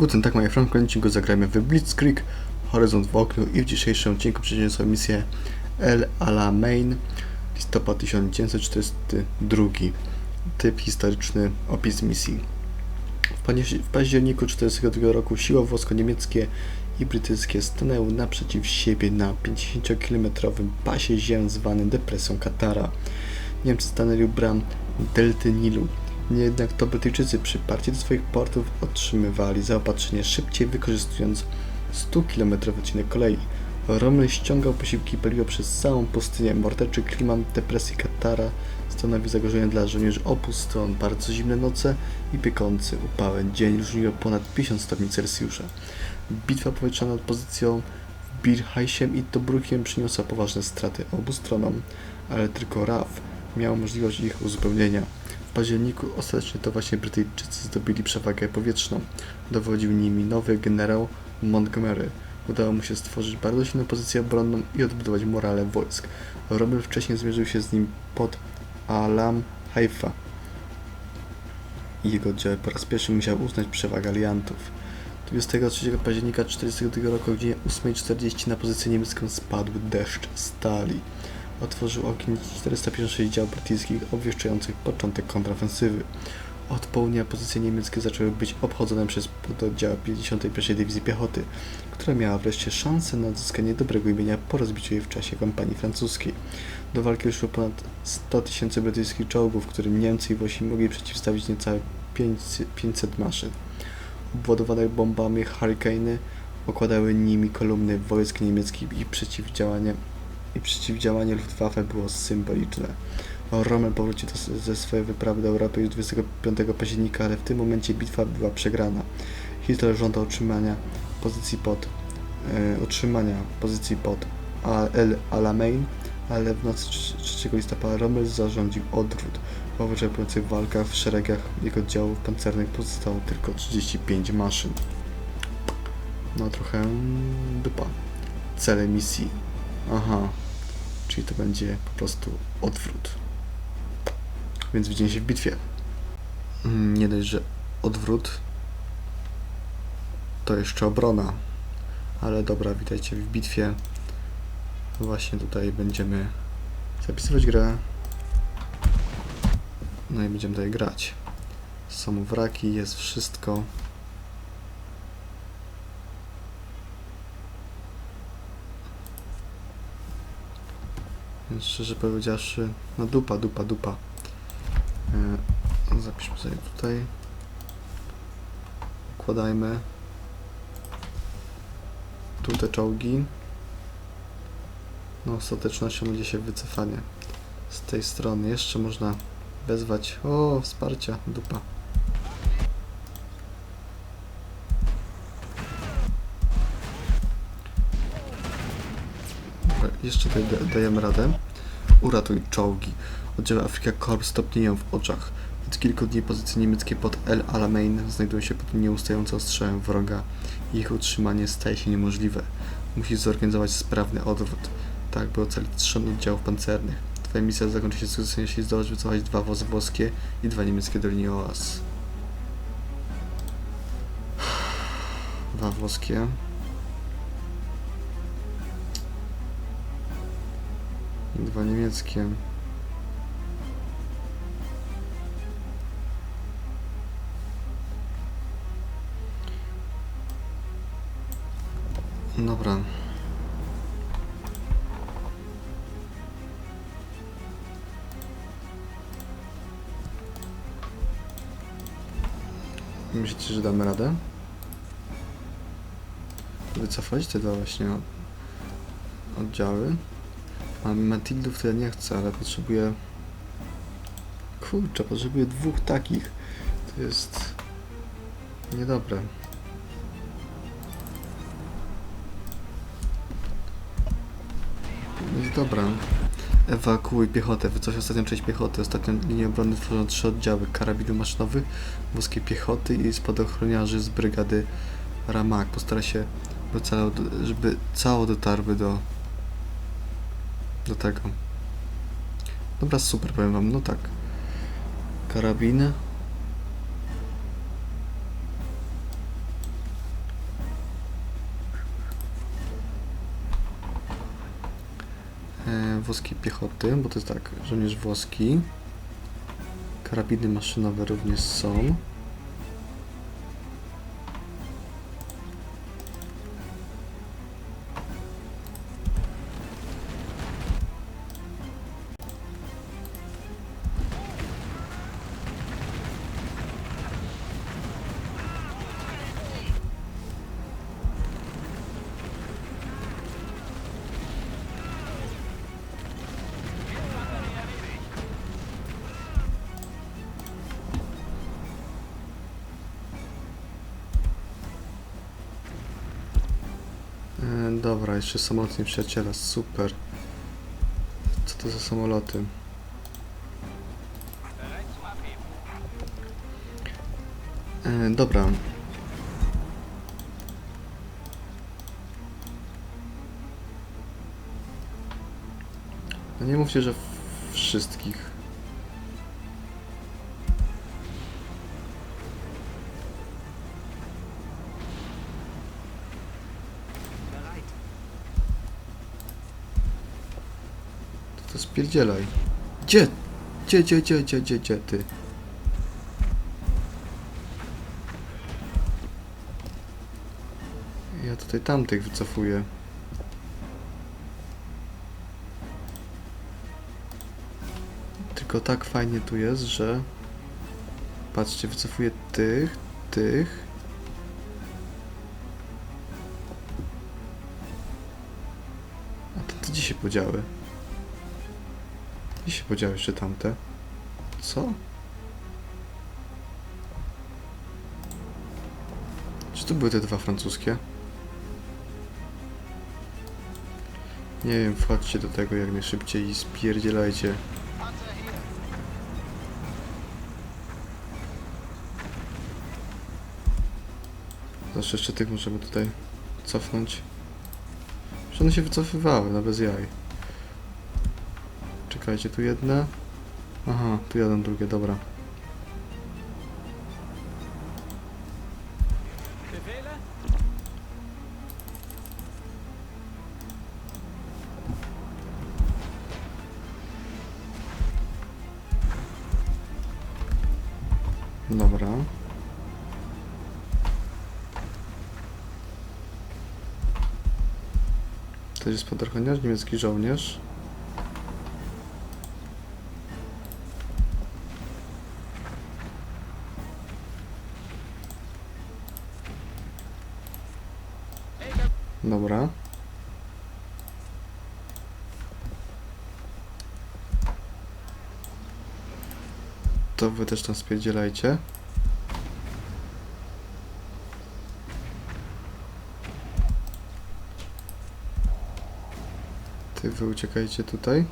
Guten Tag, moje frank, w odcinku zagrajmy w Blitzkrieg, Horyzont w oknu i w dzisiejszym odcinku przeciwnicy misję El Alamein, listopad 1942. Typ historyczny, opis misji. W październiku 1942 roku siły włosko-niemieckie i brytyjskie stanęły naprzeciw siebie na 50-kilometrowym pasie ziem zwanym depresją Katara. Niemcy stanęli u bram delty Nilu. Jednak to Brytyjczycy przyparci do swoich portów otrzymywali zaopatrzenie szybciej wykorzystując 100-kilometrowy odcinek kolei. Rommel ściągał posiłki i paliwo przez całą pustynię. Morderczy klimat depresji Katara stanowi zagrożenie dla żołnierzy obu stron. Bardzo zimne noce i piekący upałem dzień różniło ponad 50 stopni Celsjusza. Bitwa powietrzna nad pozycją w Birhajsiem i Tobrukiem przyniosła poważne straty obu stronom, ale tylko RAF miał możliwość ich uzupełnienia. Październiku ostatecznie to właśnie Brytyjczycy zdobyli przewagę powietrzną. Dowodził nimi nowy generał Montgomery. Udało mu się stworzyć bardzo silną pozycję obronną i odbudować morale wojsk. Rommel wcześniej zmierzył się z nim pod Alam Haifa. Jego oddziały po raz pierwszy musiał uznać przewagę aliantów. 23 października 1942 roku o godzinie 8.40 na pozycję niemiecką spadł deszcz stali. Otworzył ogień 456 dział brytyjskich obwieszczających początek kontrofensywy. Od południa pozycje niemieckie zaczęły być obchodzone przez pododdział 51 Dywizji Piechoty, która miała wreszcie szansę na odzyskanie dobrego imienia po rozbiciu jej w czasie kampanii francuskiej. Do walki wyszło ponad 100 tysięcy brytyjskich czołgów, którym Niemcy i Włosi mogli przeciwstawić niecałe 500 500 maszyn. Obładowane bombami Hurricane okładały nimi kolumny wojsk niemieckich i przeciwdziałanie i przeciwdziałanie Luftwaffe było symboliczne. Rommel powrócił do, ze swojej wyprawy do Europy już 25 października, ale w tym momencie bitwa była przegrana. Hitler żądał utrzymania pozycji pod e, utrzymania pozycji pod El Alamein, ale w nocy 3 listopada Rommel zarządził odwrót. Po wyczerpujących walkach w szeregach jego oddziałów pancernych pozostało tylko 35 maszyn. No trochę dupa. Cele misji. Aha. Czyli to będzie po prostu odwrót. Więc widzimy się w bitwie. Mm, Nie dość, że odwrót to jeszcze obrona. Ale dobra, witajcie w bitwie. Właśnie tutaj będziemy zapisywać grę. No i będziemy tutaj grać. Są wraki, jest wszystko. Szczerze powiedziawszy, no dupa, dupa, dupa. E, zapiszmy sobie tutaj. Układajmy. Tu te czołgi. No ostatecznością będzie się wycofanie. Z tej strony jeszcze można wezwać. O, wsparcia, dupa. Jeszcze tutaj da- dajemy radę. Uratuj czołgi. Oddziały Afrika Korps stopnieją w oczach. Od kilku dni pozycje niemieckie pod El Alamein znajdują się pod nieustającym ostrzałem wroga i ich utrzymanie staje się niemożliwe. Musisz zorganizować sprawny odwrót, tak by ocalić trzon oddziałów pancernych. Twoja misja zakończy się sukcesem, jeśli zdołasz wycofać dwa wozy włoskie i dwa niemieckie do linii OAS. Dwa włoskie. Dwa niemieckie. Dobra. Myślicie, że damy radę? Wycofać te dwa właśnie od- oddziały? A Matildów to ja nie chcę, ale potrzebuję... Kurczę, potrzebuję dwóch takich. To jest... Niedobre. Dobra. Ewakuuj piechotę. Wycofaj ostatnią część piechoty. Ostatnią linię obrony tworzą trzy oddziały karabinów maszynowych, włoskiej piechoty i spadochroniarzy z brygady Ramak. Postara się, żeby cało dotarły do do tego. Dobra, super, powiem wam, no tak. Karabiny. E, włoskiej piechoty, bo to jest tak, żołnierz włoski. Karabiny maszynowe również są. Dobra, jeszcze samotni przyjaciela, super. Co to za samoloty? E, dobra. No nie mówcie, że wszystkich. To, spierdzielaj. Gdzie? Gdzie, gdzie, gdzie, gdzie, gdzie, gdzie ty? Ja tutaj tamtych wycofuję. Tylko tak fajnie tu jest, że... Patrzcie, wycofuję tych, tych. A to gdzie się podziały? Gdzie się podziały jeszcze tamte? Co? Czy to były te dwa francuskie? Nie wiem, wchodźcie do tego jak najszybciej i spierdzielajcie. Zawsze jeszcze tych możemy tutaj cofnąć. Że one się wycofywały, no bez jaj. Czekajcie, tu jedne. Aha, tu jeden, drugie, dobra. Dobra. To jest podarchoniarz, niemiecki żołnierz. Dobra. To wy też tam spierdzielajcie. Ty wy uciekajcie tutaj.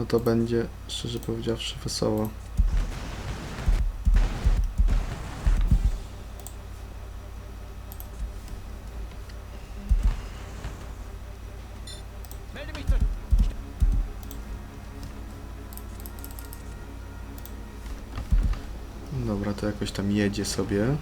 No to będzie, szczerze powiedziawszy, wesoło. Dobra, to jakoś tam jedzie sobie.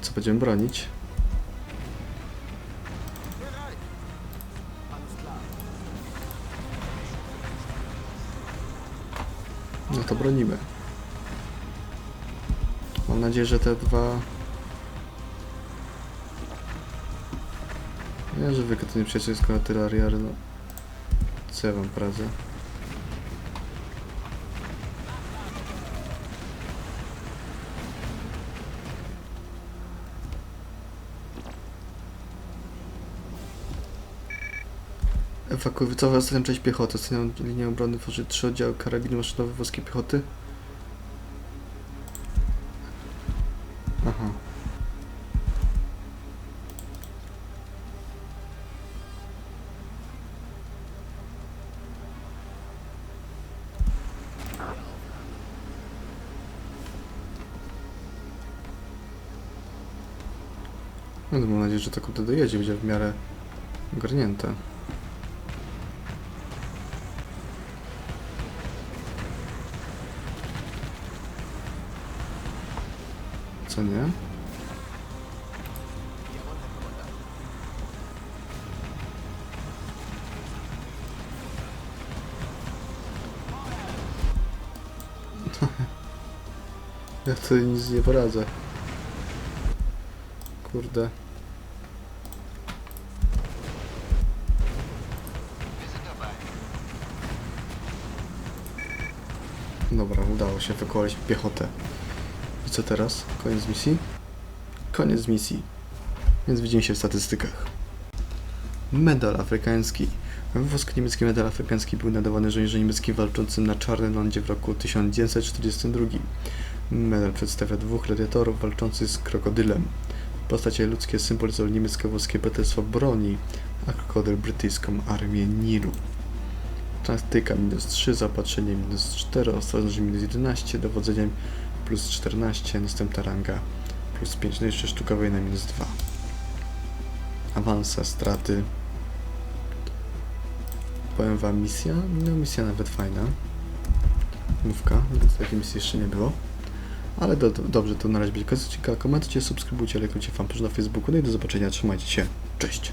Co będziemy bronić? No to bronimy. Mam nadzieję, że te dwa... Nie, że wy to nie przyjacielsko artyleria, no... Co ja wam poradzę? Ewakuuj, wycofaj ostatnią część piechoty. Ostatnią linię obrony tworzy trzy oddziały karabiny maszynowe włoskiej piechoty. Aha. No to mam nadzieję, że tak to kurde dojedzie, będzie w miarę ogarnięte. Co nie? Ja tutaj nic nie poradzę. Kurde. Dobra, udało się wykołać piechotę. I co teraz? Koniec misji? Koniec misji. Więc widzimy się w statystykach. Medal afrykański. Włoski niemiecki medal afrykański był nadawany żołnierzom niemieckim walczącym na Czarnym Lądzie w roku 1942. Medal przedstawia dwóch gladiatorów walczących z krokodylem. Postacie ludzkie symbolizują niemiecko-włoskie braterstwo broni, a krokodyl brytyjską armię Nilu. Taktyka minus 3, zaopatrzenie minus 4, ostrożność minus 11, dowodzenie plus 14, następna ranga plus 5, no jeszcze sztukowej na minus 2. Awansa, straty. Powiem wam misja, no misja nawet fajna. Mówka, więc takiej misji jeszcze nie było. Ale do, do, dobrze, to na razie będzie koniec odcinka. Komentujcie, subskrybujcie, lajkujcie fanpage na Facebooku. No i do zobaczenia, trzymajcie się. Cześć!